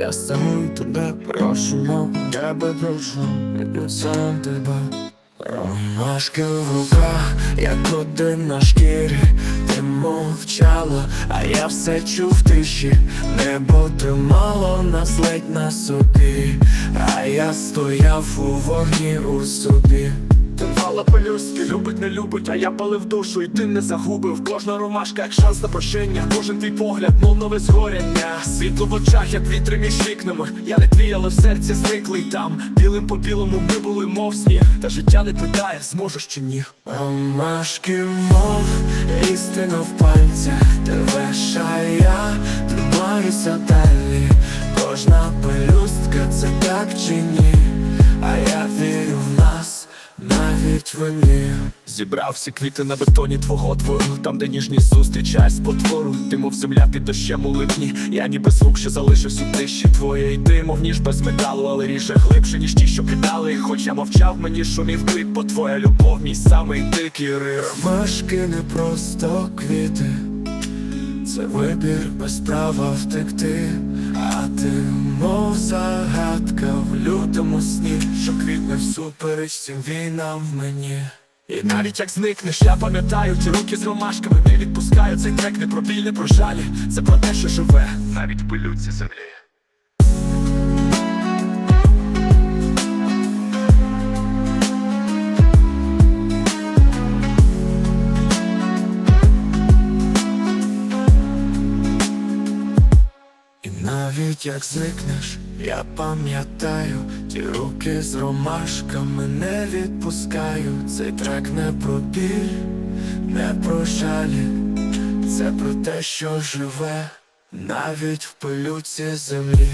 Я сам тебе прошу, мам, тебе прошу, люблю сам тебе. Ромашки в руках, як один на шкірі, ти мовчала, а я все чув тиші, небо тримало нас ледь на собі, а я стояв у вогні у собі. Тимфала по-людськи, любить, не любить, а я палив душу, і ти не загубив. Кожна ромашка, як шанс на прощення, кожен твій погляд, мов нове згоряння. Світло в очах, як вітри між вікнами. Я не твій, але в серці зниклий там. Білим по білому ми були, мов сніг. Та життя не питає, зможеш чи ні. Ромашки, мов істина в пальцях, тебе я тримаюся далі. Кожна пелюстка це так чи ні, а я нас. Вони Зібрав всі квіти на бетоні твого двору. Там, де ніжність зустрічає з потвору Ти мов земля під дощем у липні. Я ніби звук, що залишився у тиші Твоє йди, мов ніж без металу, але ріже глибше, ніж ті, що кидали. Хоч я мовчав, мені шумів кліп, бо твоя любов, мій самий дикий рир. Ромашки не просто квіти. Це вибір без права втекти, а ти, мов загадка в лютому сні, що квітне всупереч цим війнам в мені. І навіть як зникнеш, я пам'ятаю, ті руки з ромашками не відпускаю цей трек не про біль, не про жалі, це про те, що живе, навіть пилюці землі. І навіть як зникнеш, я пам'ятаю, ті руки з ромашками не відпускаю. Цей трек не про біль, не про жалі, це про те, що живе, навіть в пилюці землі.